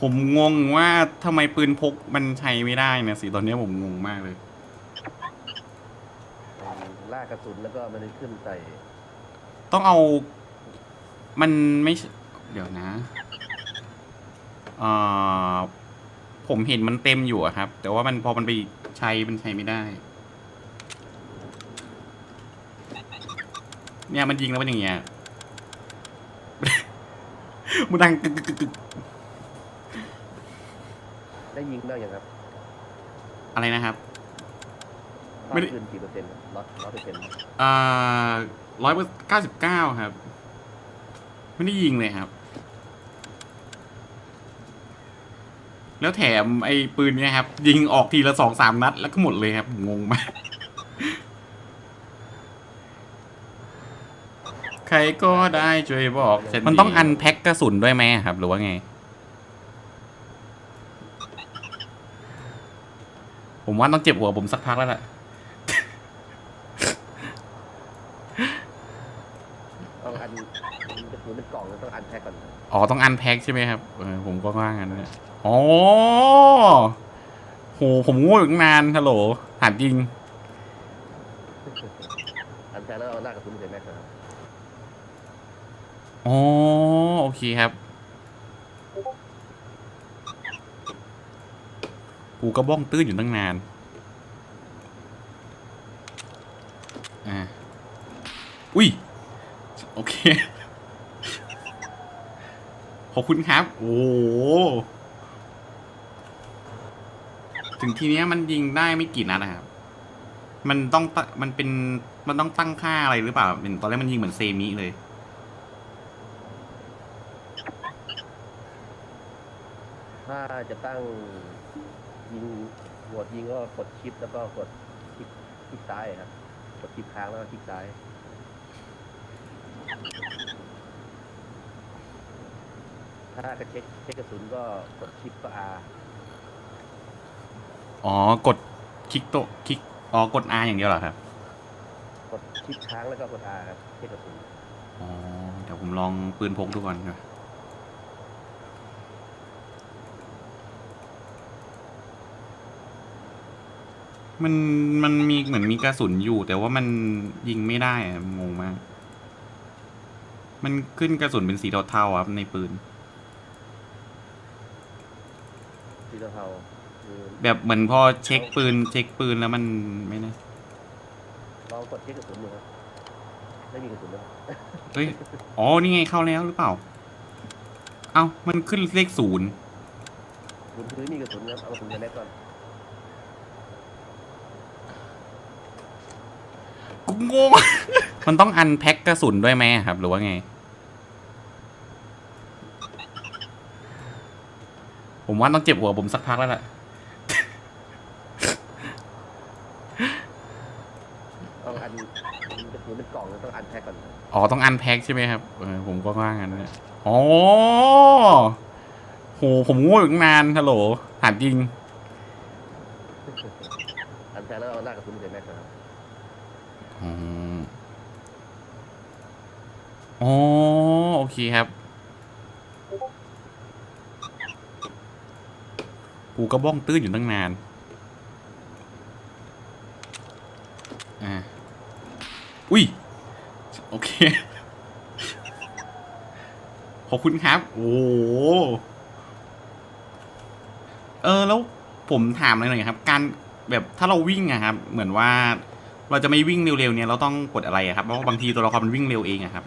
ผมงงว่าทำไมปืนพกมันใช้ไม่ได้เนี่ยสิตอนเนี้ยผมงงมากเลยลากกระสุนแล้วก็มันขึ้นใส่ต้องเอา มันไม่ใช่เดี๋ยวนะเอ่อผมเห็นมันเต็มอยู่อะครับ แต่ว่ามันพอมันไปใช้มันใช้ไม่ได้ เนี่ยมันยิงแล้วมันอย่างเงี้ย มันดังกึกกึกกึกกึก ได้ยิงได้ยังครับอะไรนะครับไม่ไม่ได้ได้คืนกี่เปอร์เซ็นต์ร้อยร้อยเปอร์เซ็นต์อ่าร้อยเก้าสิบเก้าครับ ไม่ได้ยิงเลยครับ แล้วแถมไอ้ปืนเนี่ยครับ ยิงออกทีละสองสามนัด แล้วก็หมดเลยครับผมงงมาก ใครก็ได้ช่วยบอกมันต้องอันแพ็กกระสุนด้วยไหมครับ หรือว่าไง ผมว่าต้องเจ็บหัวผมสักพักแล้วล่ะต้องอันกระสุนเป็นกล่องแล้วต้องอันแพ็คก่อนอ๋อต้องอันแพ็กใช่ไหมครับเออผมก็ว่างั้นเนี่ยอ๋อโหผมโง่อยู่ตั้งนานฮัลโหลถามจริงอันแพ็คแล้วเอาลากกระสุนใส่แม็กซ์นะครับอ๋อโอเคครับ กูก็บ้องตื้นอยู่ตั้งนาน อ่า อุ้ย โอเค ขอบคุณครับ โอ้โหถึงทีเนี้ยมันยิงได้ไม่กี่นัดนะครับ มันต้องมันเป็นมันต้องตั้งค่าอะไรหรือเปล่าเป็นตอนแรกมันยิงเหมือนเซมิเลยถ้าจะตั้ง ยิงโหวดยิงก็กดชิปแล้วก็กดคลิกคลิกซ้ายครับ กดชิปค้างแล้วก็คลิกซ้ายถ้ากระเช็คเช็คกระสุนก็กดชิปก็ R อ๋อกดคลิกโตะคลิกอ๋อกด R อย่างเดียวเหรอครับกดชิปค้างแล้วก็กด R ครับเช็คกระสุนอ๋อเดี๋ยวผมลองปืนพกดูก่อนนะ มันมันมีเหมือนมีกระสุนอยู่ แต่ว่ามันยิงไม่ได้อะงงมาก มันขึ้นกระสุนเป็นสีเทาๆครับในปืน สีเทาๆคือแบบเหมือนพอเช็คปืน เช็คปืนแล้วมันไม่นะลองกดเช็คกระสุนดูครับไม่มีกระสุนเลยเฮ้ยอ๋อนี่ไงเข้าแล้วหรือเปล่า เอ้ามันขึ้นเลขศูนย์บนพื้นมีกระสุนครับเอากระสุนไปแม็กก่อน งง มันต้องอันแพ็กกระสุนด้วยไหมครับ หรือว่าไง ผมว่าต้องเจ็บหัวผมสักพักแล้วล่ะ ต้องอันกระสุนเป็นกล่องแล้วต้องอันแพ็คก่อนอ๋อ ต้องอันแพ็กใช่ไหมครับเออผมก็ว่างั้นเนี่ยอ๋อโหผมโง่อยู่ตั้งนานฮัลโหลถามจริง อันแพ็คแล้วเอาลากกระสุนใส่แม็กซ์นะครับ อ๋อ อ๋อโอเคครับ กูก็บ้องตื้นอยู่ตั้งนาน อ่า อุ้ย โอเค ขอบคุณครับ โอ้เออ แล้วผมถามอะไรหน่อยครับ การแบบถ้าเราวิ่งอะครับ เหมือนว่าเราจะไม่วิ่งเร็วๆเนี่ยเราต้องกดอะไรอะครับเพราะบางทีตัวละครมันวิ่งเร็วเองอะครับ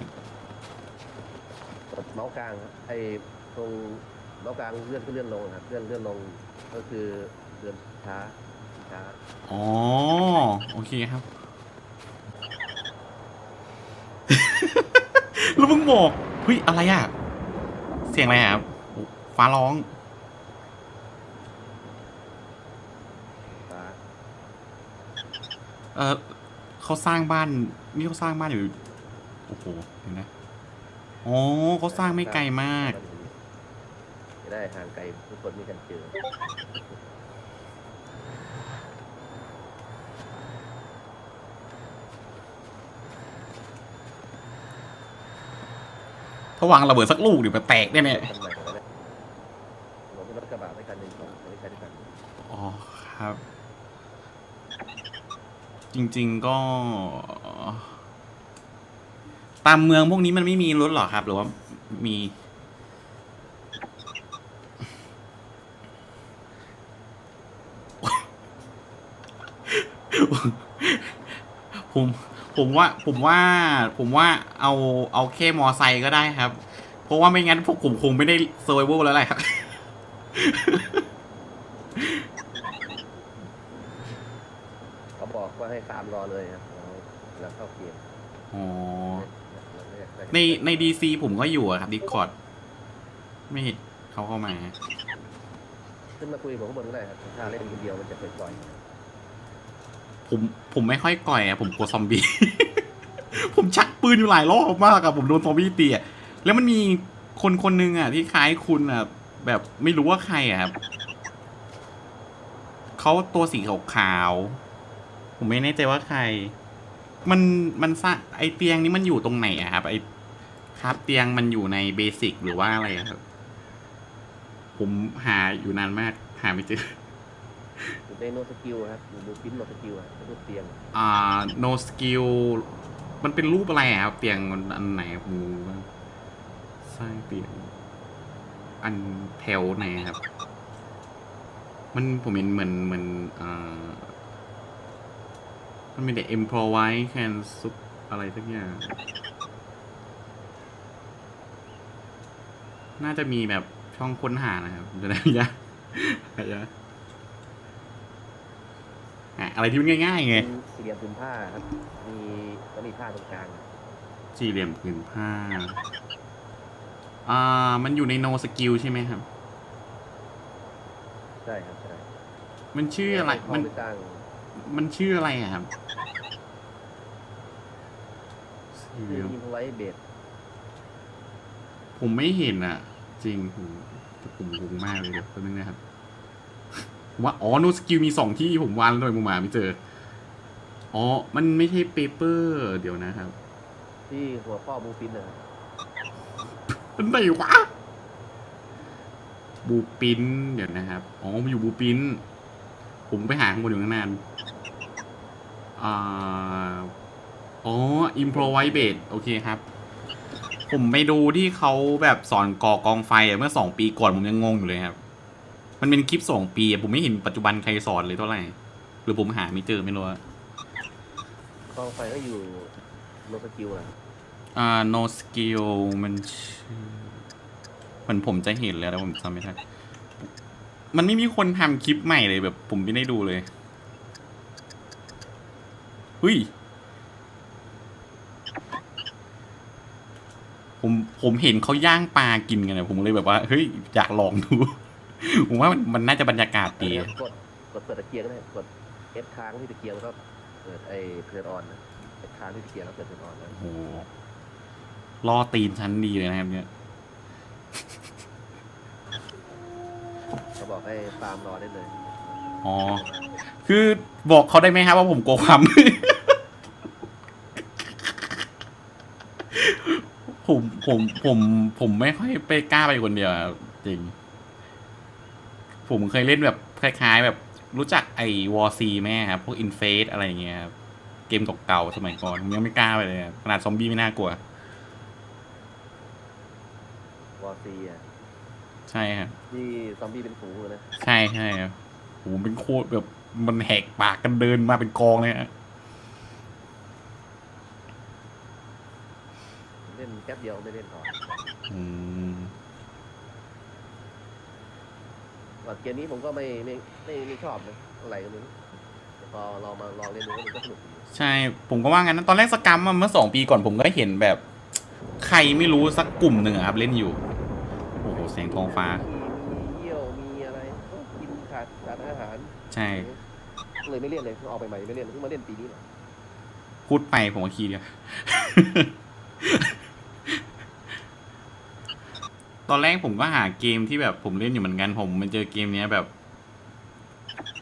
าส์กลางครับไอ้ตรงเมาส์กลางเลื่อนขึ้นเลื่อนลงครับเลื่อนเลื่อนลงก็คือเดินช้าช้าอ๋อโอเคครับ แล้วมึงบอกเฮ้ยอะไรอะเสียงอะไรอะครับโอ้ฟ้าร้อง ช้าเออเขาสร้างบ้าน นี่เขาสร้างบ้านอยู่ โอ้โหเห็นนะ โอ้เขาสร้างไม่ไกลมาก จะได้ห่างไกลทุกคนมีกันเจอ ถ้าวางระเบิดสักลูกเดี๋ยวมันแตกแน่ได้ไหมๆอ๋อครับ จริง ๆก็ ตามเมืองพวกนี้มันไม่มีรถหรอครับ หรือว่ามี ผมผมว่า ผมว่า ผมว่าเอาเอาแค่มอไซค์ก็ได้ครับ เพราะว่าไม่งั้นพวกผมคงไม่ได้เซอร์ไวเวลแล้วแหละครับเขาบอกว่าให้ตามรอเลยครับแล้วแล้วเข้าเกมอ๋อ ในในดีซีผมก็อยู่อะครับดิสคอร์ดไม่เห็นเขาเข้ามา ขึ้นมาคุยกับผมข้างบนก็ได้ครับถ้าเล่นคนเดียวมันจะปล่อยผมผมไม่ค่อยก่อยอะผมกลัวซอมบี้ ผมชักปืนอยู่หลายรอบมากอะผมโดนซอมบี้ตีอะแล้วมันมีคนคนหนึงอะที่คล้ายคุณอะแบบไม่รู้ว่าใครอะครับเขาตัวสีขาวๆผมไม่แน่ใจว่าใคร มันมันสร้างไอเตียงนี้มันอยู่ตรงไหนอะครับ ไอครับเตียงมันอยู่ในเบสิกหรือว่าอะไรอะครับ ผมหาอยู่นานมาก หาไม่เจอๆอยู่ในโนสกิลครับอยู่บูฟินโนสกิลอะรูปเตียง อ่า no skill มันเป็นรูปอะไรอะครับเตียงมันอันไหนครับงูสร้างเตียง อันแถวไหนครับ มันผมเห็นเหมือนเหมือนอ่า มันมีแต่ improvise can ซุปอะไรสักอย่าง น่าจะมีแบบช่องค้นหานะครับจะได้ไม่ยากอะไรนะอะอะไรที่มันง่ายๆไงเป็นสี่เหลี่ยมผืนผ้าครับ มีแล้วมีผ้าตรงกลาง สี่เหลี่ยมผืนผ้า อ่า มันอยู่ใน no skill ใช่ไหมครับ ใช่ครับ ใช่ มันชื่ออะไรห้มัองนหรือกลางมันชื่ออะไรอะครับ สี่เหมีลี่ยมอินไลท์เบดผมไม่เห็นอะ จริงผมผมงงมากเลยเดี๋ยวแป๊บนึงนะครับผมว่าอ๋อ no skill มีสองที่ผมวางแล้วทำไมผมหาไม่เจอ อ๋อ มันไม่ใช่เปเปอร์ เดี๋ยวนะครับ ที่หัวข้อบูฟินนะครับมันไหนวะบูปินเดี๋ยวนะครับ อ๋อมันอยู่บูปิน ผมไปหาข้างบนอยู่ข้างหน้าอ่า อ๋อ improvise base โอเคครับ ผมไปดูที่เขาแบบสอนก่อกองไฟอะเมื่อสองปีก่อนผมยังงงอยู่เลยครับ มันเป็นคลิปสองปีอะผมไม่เห็นปัจจุบันใครสอนเลยเท่าไหร่ หรือผมหาไม่เจอไม่รู้อะกองไฟก็อยู่โนสกิลนะอ่า no skill มันชื่อเหมือนผมจะเห็นแล้วแต่ผมจำไม่ได้ มันไม่มีคนทำคลิปใหม่เลยแบบ ผมไม่ได้ดูเลยเฮ้ย ผมผมเห็นเขาย่างปลากินกันนะผมเลยแบบว่าเฮ้ยอยากลองดู ผมว่ามันมันน่าจะบรรยากาศดีกดกดเปิดตะเกียงก็ได้กดเอฟค้างที่ตะเกียงแล้วก็เปิดไอ้เทิร์นออนนะเอฟค้างที่ตะเกียงแล้วเปิดเทิร์นออนนะโอ้โหล่อตีนชั้นดีเลยนะครับเนี่ยเขาบอกให้ฟาร์มรอได้เลยอ๋อคือบอกเขาได้ไหมครับว่าผมโกลัวความ ผมผมผมผมไม่ค่อยไปกล้าไปคนเดียวอะจริง ผมเคยเล่นแบบคล้ายๆ แบบรู้จักไอ้วอร์ซีไหมครับ พวกอินเฟสอะไรอย่างเงี้ยครับ เกมเก่าๆสมัยก่อนผมยังไม่กล้าไปเลยอะขนาดซอมบี้ไม่น่ากลัววอร์ซีอะใช่ครับที่ซอมบี้เป็นฝูงเลยนะใช่ใช่ครับโหเป็นโคตรแบบมันแหกปากกันเดินมาเป็นกองเลยฮะ เล่นแป๊บเดียวไม่เล่นต่ออืมว่าเกมนี้ผมก็ไม่ไม่ไม่ไม่ชอบนะอะไรก็ไม่รู้แต่พอลองมาลองเล่นดูมันก็สนุกดีใช่ ผมก็ว่างั้นนะตอนแรกสกรรมอะเมื่อสองปีก่อนผมก็เห็นแบบ ใครไม่รู้สักกลุ่มหนึ่งอะครับเล่นอยู่ โอ้โหแสงทองฟ้า มีมีเยี่ยวมีอะไรก็กินขาดขาดอาหาร ใช่ เลยไม่เล่นเลยเพิ่งออกไปใหม่ไม่เล่นเพิ่งมาเล่นปีนี้แหละพูดไปผมก็คีย์เดียว ตอนแรกผมก็หาเกมที่แบบผมเล่นอยู่เหมือนกันผมมันเจอเกมเนี้ยแบบ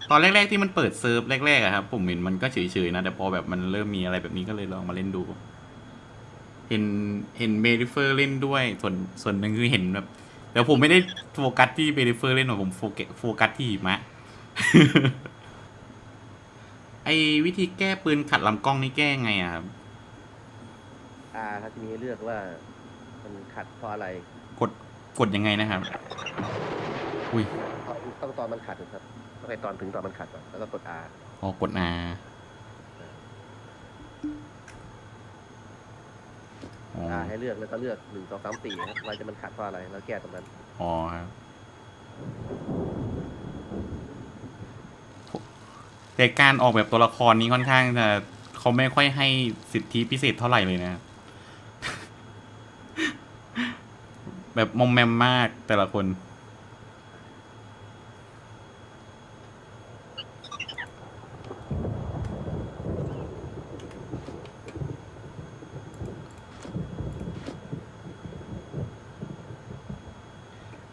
ตอนแรก ๆ ที่มันเปิดเซิร์ฟแรกๆอะครับ ผมเห็นมันก็เฉยๆนะแต่พอแบบมันเริ่มมีอะไรแบบนี้ก็เลยลองมาเล่นดู เห็นเห็นเบริเฟอร์เล่นด้วยส่วนส่วนหนึ่งคือเห็นแบบแต่ผมไม่ได้โฟกัสที่เบริเฟอร์เล่นหรอกผมโฟกัสโฟกัสที่หิมะไอวิธีแก้ปืนขัดลำกล้องนี่แก้ไงอะครับอาเขาจะมีให้เลือกว่ามันขัดเพราะอะไร กด กดยังไงนะครับ อุ้ยต้องต้องตอนมันขัดนะครับต้องให้ตอนถึงตอนมันขัดก่อนแล้วก็กด R อ๋อกดอาอ๋อ R ให้เลือกแล้วก็เลือกหนึ่งสองสามสี่นะครับว่าจะมันขัดเพราะอะไรแล้วแก้ตรงนั้น อ๋อครับแต่การออกแบบตัวละครนี้ค่อนข้างจะเขาไม่ค่อยให้สิทธิพิเศษเท่าไหร่เลยนะครับ แบบมอมแมมมากแต่ละคน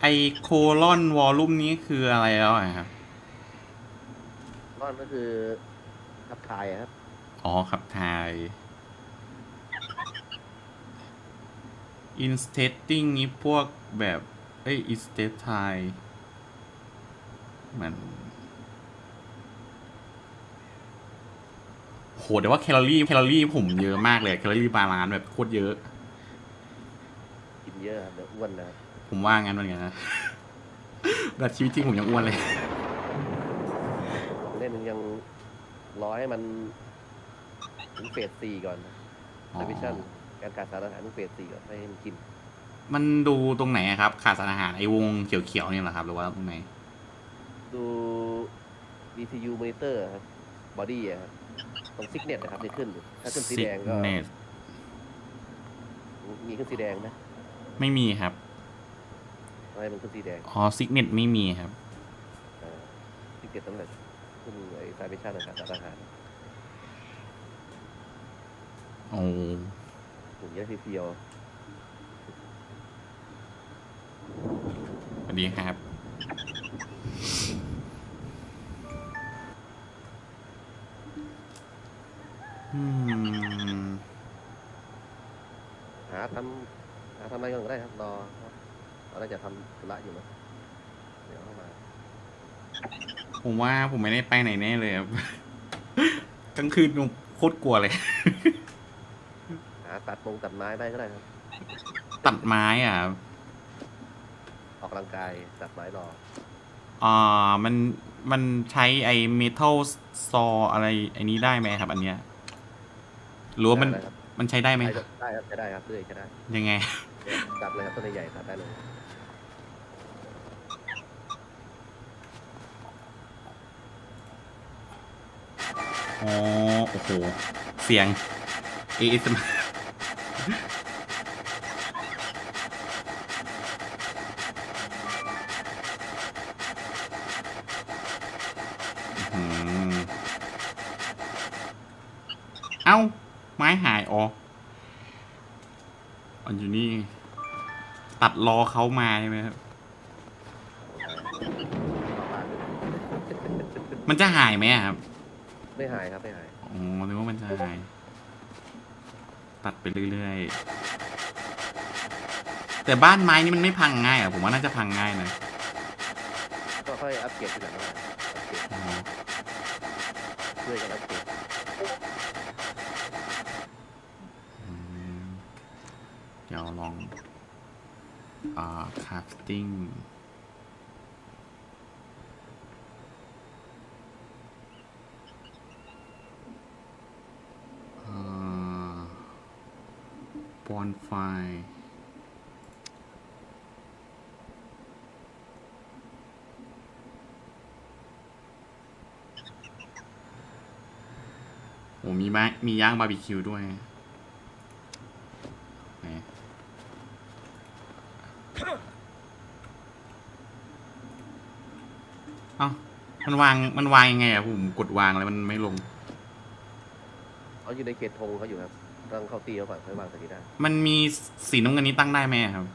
ไอโคลอนวอลลุ่มนี้คืออะไรแล้วอะครับร่อนก็คือขับถ่ายอะครับ อ๋อครับทาย instating นี้พวกแบบเอ้ย instate time เหมือนโหแต่ว่าแคลอรี่แคลอรี่ผมเยอะมากเลยแคลอรี่บาลานซ์แบบโคตรเยอะ กินเยอะครับเดี๋ยวอ้วนนะครับผมว่างั้นเหมือนกันนะ แบบชีวิตจริงผมยังอ้วนเลย เล่นยังรอให้มันถึงเฟสสี่ก่อนอ๋อดิวิชั่น การขาดสารอาหารถึงเฟสสี่ก่อนให้มันกิน มันดูตรงไหนอะครับ ขาดสารอาหารไอวงเขียวๆเนี่ยเหรอครับ หรือว่าตรงไหน ดู DCU monitor ครับบอดี้ครับตรงซิกเน็ตนะครับจะขึ้นอยู่ถ้าขึ้นสีแดงก็ Sickness มีขึ้นสีแดงนะไม่มีครับให้มันขึ้นสีแดงอ๋อซิกเน็ตไม่มีครับ ซิกเน็ตตั้งแต่ขึ้นไอ้ไซเบชั่นขาดสารอาหาร โอ้ ถึงเยอะทีเดียวสวัสดีครับ อืมหาทำหาทำอะไรก่อนก็ได้ครับรอเราน่าจะทำธุระอยู่นะเดี๋ยวเข้ามาผมว่าผมไม่ได้ไปไหนแน่เลยครับ กลางคืนผมโคตรกลัวเลยหา ตัดมงตัดไม้ได้ก็ได้ครับตัดไม้อะครับออกกำลังกายตัดไม้รออ่ามันมันใช้ไอ้เมทัลซออะไรไอ้นี้ได้ไหมครับ อันเนี้ยหรือว่ามันได้ครับมันใช้ได้ไหมได้ครับได้ครับจะได้ครับเรื่อยจะได้ยังไงเนี่ยตัดเลยครับต้นใหญ่ๆตัดได้เลยอ๋อโอ้โหเสียง ASMR อื้อหือ เอ้า ไม้หายอ๋ออันอยู่นี่ ตัดรอเขามาใช่ไหมครับ มันจะหายไหมอะครับ ไม่หายครับ ไม่หาย อ๋อนึกว่ามันจะหาย ตัดไปเรื่อยๆ แต่บ้านไม้นี่มันไม่พังง่ายอะผมว่าน่าจะพังง่ายนะก็ค่อยอัปเกรดทีหลังก็ได้อ๋อเรื่อยกันอัปเกรดอืมเดี๋ยวลองอ่า crafting bonfire โอ้มีไม้มีย่างบาร์บีคิวด้วยเอ้ามันวาง มันวางยังไงอะผมกดวางแล้วมันไม่ลง เขาอยู่ในเขตธงเขาอยู่ครับ ต้องเข้าตีเขาก่อนค่อยวางตรงนี้ได้มันมีสีน้ำเงินนี้ตั้งได้ไหมอะครับ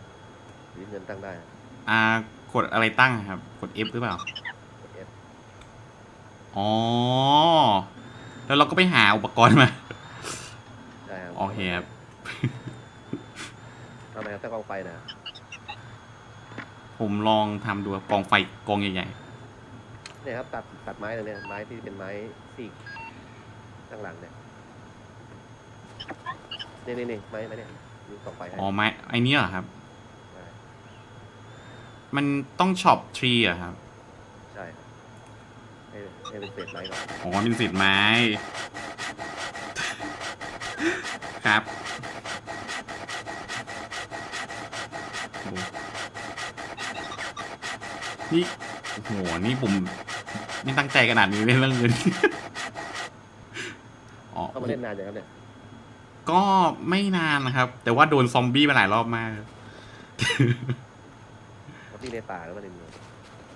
หรือเงินตั้งได้ครับอ่ากดอะไรตั้งอะครับ กด F หรือเปล่ากด F อ๋อ แล้วเราก็ไปหาอุปกรณ์มา ได้ครับโอเคครับ ทำไมครับถ้ากองไฟนะผมลองทำดูครับกองไฟกองใหญ่เนี่ยครับตัดตัดไม้ตรงเนี้ยไม้ที่เป็นไม้ซีกข้างหลังเนี่ย นี่นี่นี่ไม้ไม้เนี่ยมีส่องไฟให้อ๋อไม้ไอ้นี่เหรอครับใช่มันต้องช็อปทรีอะครับ ใช่ครับให้ให้เป็นเศษไม้ก่อนอ๋อเป็นสิทธิ์ไม้ ครับโอ้นี่โอ้โหนี่ผมนี่ตั้งใจขนาดนี้เลยเรื่องเงิน อ๋อ เข้ามาเล่นนานอย่างครับเนี่ย ก็ไม่นานนะครับ แต่ว่าโดนซอมบี้มาหลายรอบมากเขาที่ในป่าแล้วมาในเมือง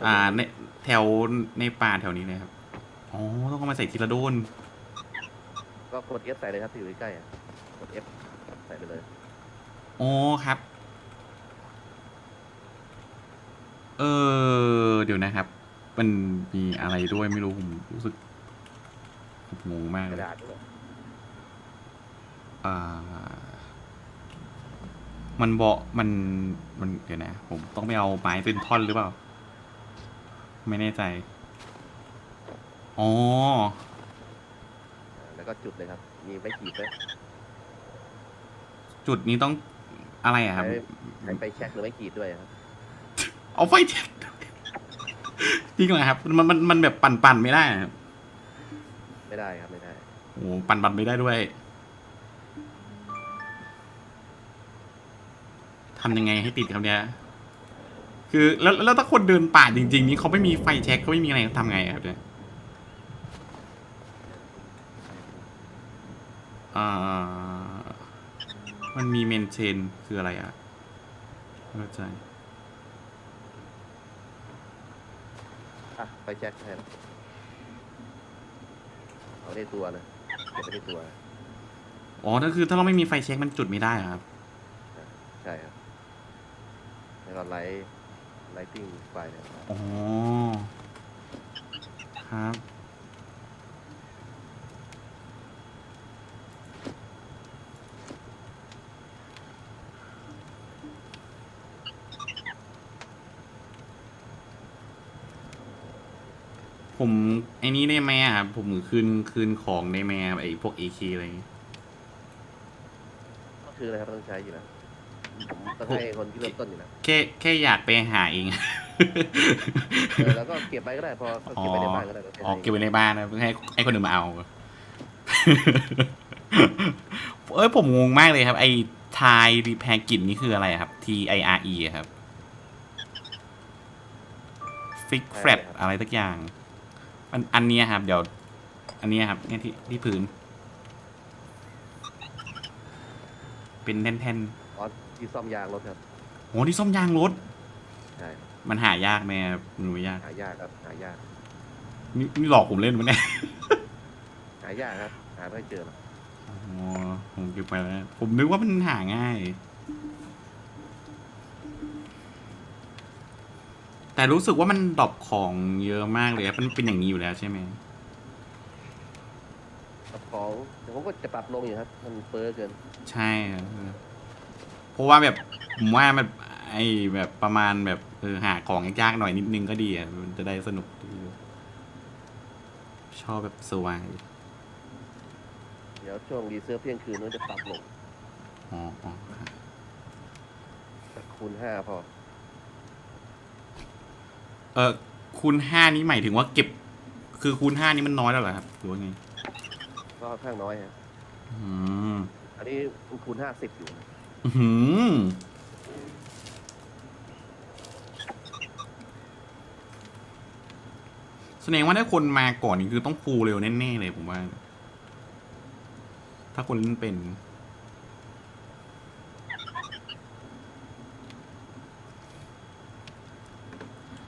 อ่าในแถวในป่าแถวนี้เลยครับอ๋อต้องเอามาใส่ทีละโดน ก็กด F ใส่เลยครับที่อยู่ใกล้ๆอะกด F ใส่ไปเลยอ๋อครับ เออเดี๋ยวนะครับ มันมีอะไรด้วยไม่รู้ผมรู้สึกผมงงมากกเลระยดาษด้วยอ่า มันบอกมัน มันเดี๋ยวนะ ผมต้องไปเอาไม้เป็นท่อนหรือเปล่า ไม่แน่ใจ อ๋ออ่าแล้วก็จุดเลยครับ มีไว้ขีดไว้จุดนี้ต้องอะไรอะครับใช้ใช้ไปเช็คหรือไม่ขีดด้วยครับ เอาไฟแช็กจริงเหรอครับ มันมันมันแบบปั่นปั่นๆไม่ได้อะครับไม่ได้ครับไม่ได้ โอ้ปั่นปั่นไม่ได้ด้วย ทำยังไงให้ติดครับเนี่ยคือแล้วแล้วถ้าคนเดินป่าจริง ๆ นี้เขาไม่มีไฟแช็กเขาไม่มีอะไรเขาทำไงอะครับเนี่ยอ่ามันมีเมนเทนคืออะไรอะไม่เข้าใจอะไปเช็คแทนเอาได้ตัวนะเก็บไปได้ตัว อ๋อนั่นคือถ้าเราไม่มีไฟเช็คมันจุดไม่ได้เหรอครับ ใช่ครับ แล้วก็ไลท์ไลติ้งไฟเนี่ยอ๋อครับ ผมไอ้นี้ได้ไหมอะครับผมคืนคืนของได้ไหมอะไอ้พวกเอคอะไรอย่างเงี้ย ก็คืออะไรครับต้องใช้อยู่แล้ว ผมต้องให้คนที่เริ่มต้นอยู่แล้วแค่แค่อยากไปหาเอง เออแล้วก็เก็บไปก็ได้พอเก็บไปในบ้านก็ได้อ๋อเก็บไว้ในบ้านนะเพื่อให้ให้คนอื่นมาเอา เอ้ยผมงงมากเลยครับ ไอ้ทายรีแพร์กิจนี่คืออะไรครับ T I R E อะครับฟิกแฟลตอะไรสักอย่าง อันอันเนี้ยครับ เดี๋ยว อันเนี้ยครับเนี่ยที่ที่พื้น เป็นแท่น อ๋อที่ซ่อมยางรถครับๆโหที่ส้มยางรถ ใช่มันหายากไหมครับหนูยากหายากครับหายากนี่นี่หลอกผมเล่นมันเนี่ยหายากครับหาไม่เจอหรอกอ๋อผมเก็บไปแล้ว ผมนึกว่ามันหาง่าย แต่รู้สึกว่ามันดรอปของเยอะมากเลยอะมันเป็นอย่างนี้อยู่แล้วใช่ไหมกับของแต่ผมก็จะปรับลงอยู่ครับ มันเฟ้อเกิน ใช่ครับ เพราะว่าแบบผมว่าแบบไอ้แบบประมาณแบบเออหาของยากๆหน่อยนิดนึงก็ดีอะมันจะได้สนุกดีชอบแบบสวายเดี๋ยวช่วงรีเซิร์ฟเที่ยงคืนมันจะปรับลงอ๋ออ๋อครับสักคูณห้าพอ เออคูณห้านี้หมายถึงว่าเก็บ คือคูณห้านี้มันน้อยแล้วเหรอครับหรือว่าไงก็ค่อนข้างน้อยฮะอืมอันนี้คูณห้าสิบอยู่นะอื้อ หือแสดงว่าถ้าคนมาก่อนนี่คือต้องฟูลเร็วแน่ๆเลยผมว่า ถ้าคนเล่นเป็น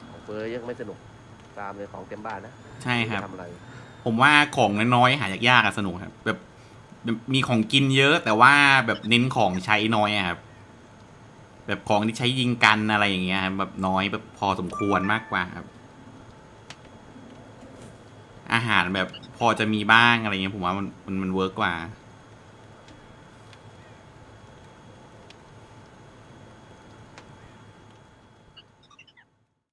ของเฟ้อยังไม่สนุก ตามเลยของเต็มบ้านนะใช่ครับ ไม่ทำอะไร ผมว่าของน้อยๆหายากๆอะสนุกครับ แบบแบบ มีของกินเยอะ แต่ว่าแบบเน้นของใช้น้อยอะครับ แบบของที่ใช้ยิงกันอะไรอย่างเงี้ยครับแบบน้อยแบบพอสมควรมากกว่าครับ อาหารแบบพอจะมีบ้างอะไรเงี้ยผมว่ามันมันมันเวิร์กกว่า